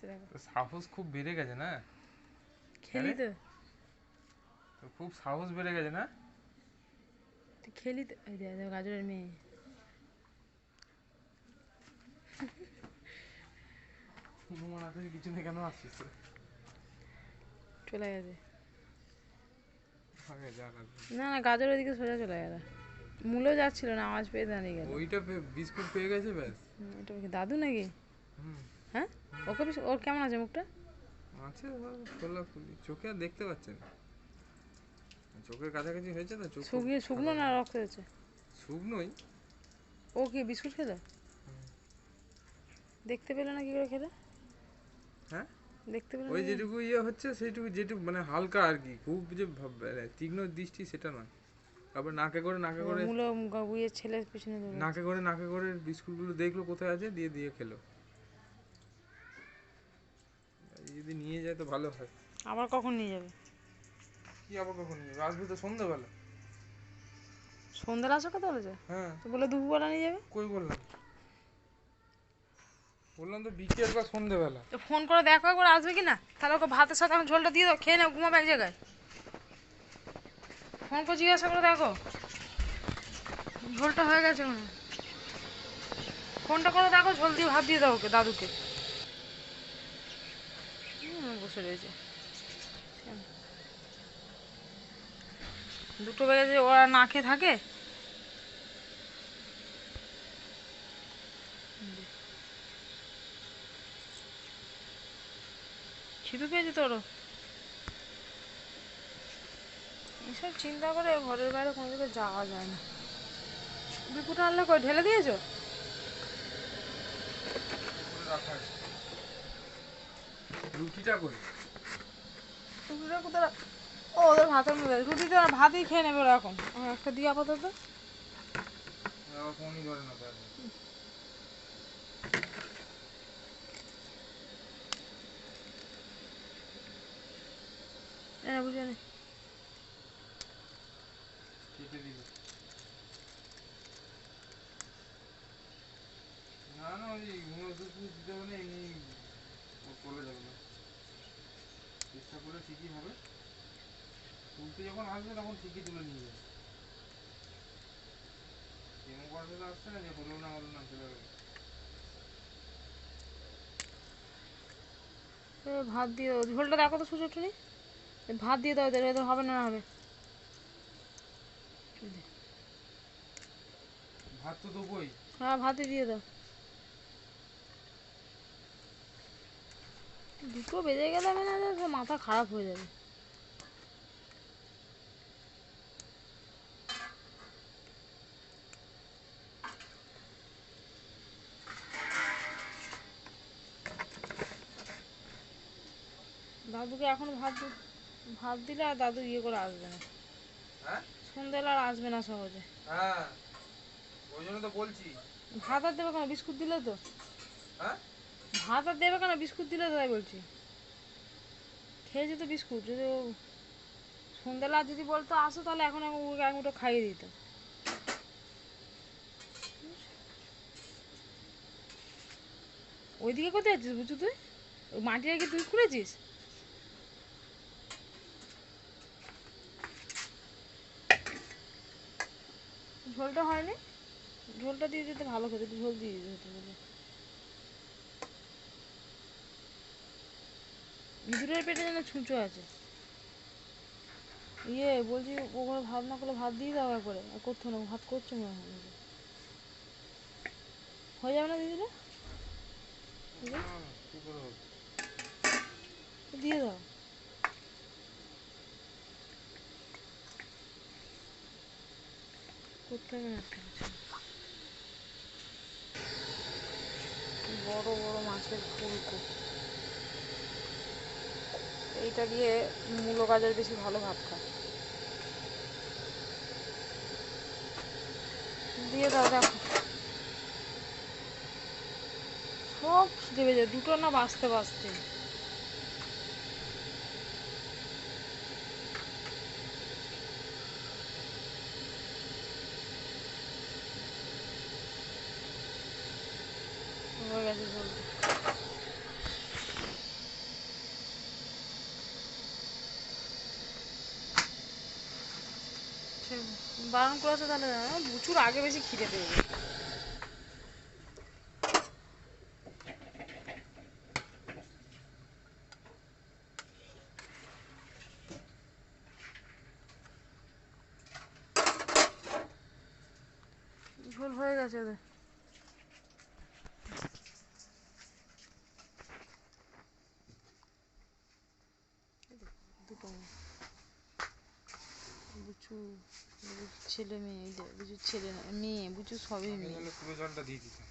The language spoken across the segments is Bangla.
আসছে দেখো সাহস খুব বেড়ে গেছে না? খেলি তো তো খুব সাহস বেড়ে গেছে না? তুই খেলি তো গাজরের মেয়ে। কিছু নেই কেন আসছিস চলে গেছে। না না গাজর ওইদিকে সোজা চলে গেল। মূলেও যাচ্ছিল না আওয়াজ পেয়ে দাঁড়িয়ে গেল। ওইটা বিস্কুট পেয়ে গেছে ব্যাস। এটা দাদু নাকি? হুম। হ্যাঁ? ওকে ওর কেমন আছে মুখটা? আছে খোলা খুলি। চোখে আর দেখতে পাচ্ছে না। চোখের কাছাকাছি হয়েছে তো চোখ শুকিয়ে শুকনো না রক্ত হয়েছে? শুকনোই। ও কি বিস্কুট খেলো? দেখতে পেল না কি করে খেলে? হ্যাঁ? দেখতে পেল ওই যেটুকু ইয়ে হচ্ছে সেইটুকু যেটুকু মানে হালকা আর কি। খুব যে মানে তীক্ষ্ণ দৃষ্টি সেটা নয়। তারপর নাকে করে নাকে করে মূলো গুয়ে ছেলের পিছনে নাকে করে নাকে করে বিস্কুটগুলো দেখল কোথায় আছে দিয়ে দিয়ে খেলো। যদি নিয়ে যায় তো ভালো হয়। আবার কখন নিয়ে যাবে? কি আবার কখন নিয়ে যাবে? আসবে তো সন্ধ্যাবেলা। সন্ধ্যার আসো কথা বলেছে হ্যাঁ। তো বলে দুপুরবেলা নিয়ে যাবে? কই বললাম? বললাম তো বিকেল বা সন্ধ্যাবেলা। তো ফোন করে দেখো একবার আসবে কি না তাহলে ওকে ভাতের সাথে এখন ঝোলটা দিয়ে দাও খেয়ে নাও ঘুমাবে এক জায়গায়। ফোন করে জিজ্ঞাসা করে দেখো। ঝোলটা হয়ে গেছে মনে। ফোনটা করে দেখো ঝোল দিয়ে ভাত দিয়ে দাও ওকে দাদুকে। বসে রয়েছে। দুটো বেজে ওরা না খেয়ে থাকে? খিদে পেয়েছে তোরও? এইসব চিন্তা করে ঘরের বাইরে কোনো দিকে যাওয়া যায় না। বিপুটা আনলে কই, ঢেলে দিয়েছ? রাখা। রুটিটা কই রুটিটা কোথায় ও ওদের ভাতের মধ্যে। রুটিটা আর ভাতই খেয়ে নেবে ওরা এখন। একটা দিয়ে আপাতত। ফোনই ধরে না তাহলে। এনে বুঝে নে। কেটে দিবে। না না ওই দুধ ফুধ দিতে হবে না এমনি চলে যাবে না। চেষ্টা করলে ঠিকই হবে। তুলতে যখন আসবে তখন ঠিকই তুলে নিয়ে যাবে। এমন করতে আসছে না যে হলো না হলো না চলে গেল। ভাত দিয়ে দাও। ঝোলটা দেখো তো সুযোগ ভাত দিয়ে দাও এদের এদের হবে না না হবে। ভাত তো দেবোই। হ্যাঁ ভাতই দিয়ে দাও। দুটো বেজে গেলে মানে তো মাথা খারাপ হয়ে যাবে। দাদুকে এখন ভাত ভাত দিলে আর দাদু ইয়ে করে আসবে না। হ্যাঁ? সন্ধ্যেবেলা আর আসবে না সহজে। হ্যাঁ ওই জন্য তো বলছি। ভাত আর দেবে কেন? বিস্কুট দিলে তো। হ্যাঁ? ভাত আর দেবে কেন? বিস্কুট দিলে তাই বলছি। খেয়েছে তো বিস্কুট, যদি সন্ধ্যাবেলা যদি বলতো আসো তাহলে এখন মুঠো খাইয়ে দিত। ওইদিকে কোথায় আছিস বুঝছ তুই? ওই মাটিটা কি তুই খুঁড়েছিস ঝোলটা হয়নি? ঝোলটা দিয়ে দিতে ভালো খেতে ঝোল দিয়ে দিতে হতো। ইঁদুরের পেটে যেন ছুঁচো আছে। ইয়ে বলছি ওখানে ভাত না করলে ভাত দিয়ে দাও একবারে। আর করতে না ভাত করছ মনে হয় হয়ে যাবে না দিদিরা? করে? দিয়ে দাও। করতে হবে না বড় বড় মাছের ফুলকো এইটা দিয়ে মূলো গাজর বেশি ভালো ভাত খায়। দিয়ে দাও, দেখো। সব দেবে যায়, দুটো না বাঁচতে বাঁচতে। হয়ে গেছে জলদি বারণ করেছে তাহলে আহ, বুচুর আগে বেশি খিদে পেয়ে গেছে ঝোল হয়ে গেছে ওদের দুটো বুচুর ছেলে মেয়ে বুচুর ছেলে না মেয়ে বুচু সবই মেয়ে। পুরো জলটা দিয়ে দিতাম।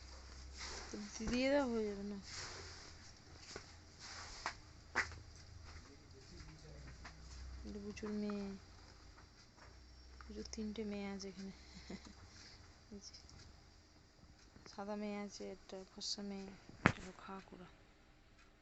তো দিয়ে দেওয়া হয়ে যাবে না। বুচুর মেয়ে। বুচুর তিনটে মেয়ে আছে এখানে। সাদা মেয়ে আছে একটা ফর্সা মেয়ে খাওয়া